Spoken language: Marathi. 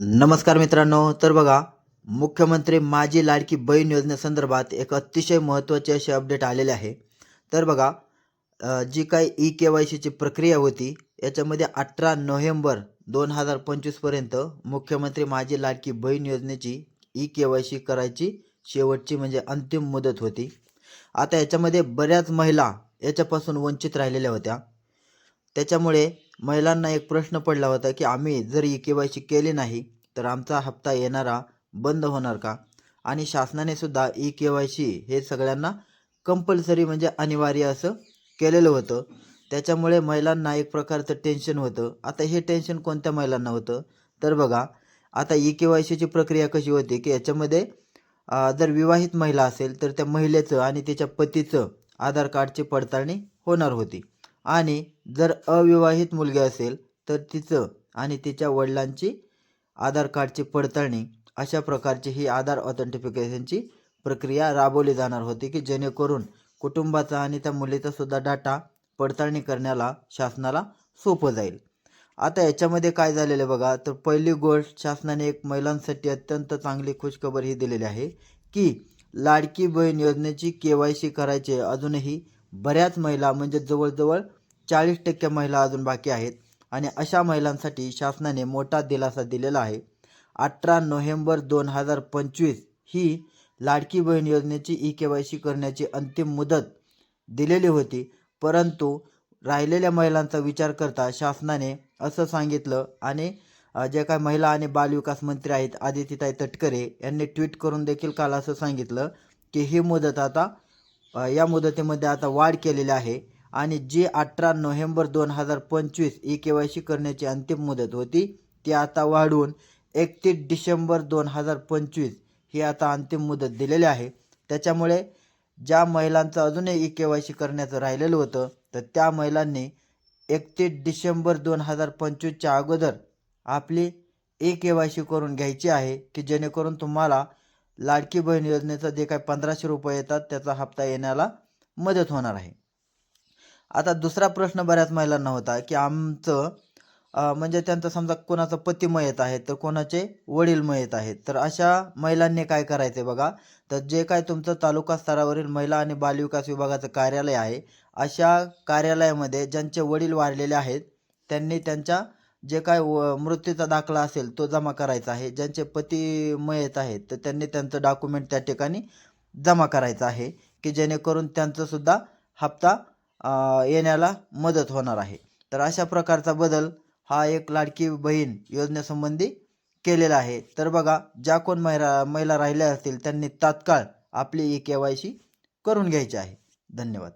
नमस्कार मित्रांनो तर बघा मुख्यमंत्री माझी लाडकी बहीण योजनेसंदर्भात एक अतिशय महत्त्वाचे असे अपडेट आलेले आहे. तर बघा जी काही ई के वाय सीची प्रक्रिया होती याच्यामध्ये अठरा नोव्हेंबर दोन हजार पंचवीसपर्यंत मुख्यमंत्री माझी लाडकी बहीण योजनेची ई के वाय सी करायची शेवटची म्हणजे अंतिम मुदत होती. आता याच्यामध्ये बऱ्याच महिला याच्यापासून वंचित राहिलेल्या होत्या. त्याच्यामुळे महिलांना एक प्रश्न पडला होता की आम्ही जर ई के वाय सी केली नाही तर आमचा हप्ता येणारा बंद होणार का? आणि शासनाने सुद्धा ई के वाय सी हे सगळ्यांना कंपल्सरी म्हणजे अनिवार्य असं केलेलं होतं. त्याच्यामुळे महिलांना एक प्रकारचं टेन्शन होतं. आता हे टेन्शन कोणत्या महिलांना होतं? तर बघा आता ई के वाय सीची प्रक्रिया कशी होती की याच्यामध्ये जर विवाहित महिला असेल तर त्या महिलेचं आणि तिच्या पतीचं आधार कार्डची पडताळणी होणार होती. आणि जर अविवाहित मुलगी असेल तर तिचं आणि तिच्या वडिलांची आधार कार्डची पडताळणी अशा प्रकारची ही आधार ऑथेंटिफिकेशनची प्रक्रिया राबवली जाणार होती की जेणेकरून कुटुंबाचा आणि त्या मुलीचा सुद्धा डाटा पडताळणी करण्याला शासनाला सोपं जाईल. आता याच्यामध्ये काय झालेलं आहे बघा तर पहिली गोष्ट शासनाने एक महिलांसाठी अत्यंत चांगली खुशखबर ही दिलेली आहे की लाडकी बहीण योजनेची के वाय सी करायचे अजूनही बऱ्याच महिला म्हणजे जवळजवळ चाळीस टक्के महिला अजून बाकी आहेत आणि अशा महिलांसाठी शासनाने मोठा दिलासा दिलेला आहे. अठरा नोव्हेंबर दोन हजार पंचवीस ही लाडकी बहीण योजनेची ई के वाय सी करण्याची अंतिम मुदत दिलेली होती. परंतु राहिलेल्या महिलांचा विचार करता शासनाने असं सांगितलं आणि जे काय महिला आणि बालविकास मंत्री आहेत आदित्यताई तटकरे यांनी ट्विट करून देखील काल असं सांगितलं की ही मुदत आता या मुदतीमध्ये आता वाढ केलेली आहे. आणि जी अठरा नोव्हेंबर दोन हजार पंचवीस ई के वाय सी करण्याची अंतिम मुदत होती ती आता वाढवून एकतीस डिसेंबर दोन हजार पंचवीस ही आता अंतिम मुदत दिलेली आहे. त्याच्यामुळे ज्या महिलांचं अजूनही ई के वाय सी करण्याचं राहिलेलं होतं तर त्या महिलांनी एकतीस डिसेंबर दोन हजार पंचवीसच्या अगोदर आपली ई के वाय सी करून घ्यायची आहे की जेणेकरून तुम्हाला लाडकी बहीण योजनेचं जे काही पंधराशे रुपये येतात त्याचा हप्ता येण्याला मदत होणार आहे. आता दुसरा प्रश्न बऱ्याच महिलांना होता की आमचं म्हणजे त्यांचं समजा कोणाचं पती मयत आहे तर कोणाचे वडील मयत आहेत. तर अशा महिलांनी काय करायचे बघा? तर जे काय तुमचं तालुका स्तरावरील महिला आणि बालविकास विभागाचं कार्यालय आहे अशा कार्यालयामध्ये ज्यांचे वडील वारलेले आहेत त्यांनी त्यांच्या जे काय व मृत्यूचा दाखला असेल तो जमा करायचा आहे. ज्यांचे पती मयत आहेत तर त्यांनी त्यांचं डॉक्युमेंट त्या ठिकाणी जमा करायचं आहे की जेणेकरून त्यांचंसुद्धा हप्ता येण्याला मदत होणार आहे. तर अशा प्रकारचा बदल हा एक लाडकी बहीण योजनेसंबंधी केलेला आहे. तर बघा ज्या कोण महिला महिला राहिल्या असतील त्यांनी तात्काळ आपली ई के वाय सी करून घ्यायची आहे. धन्यवाद.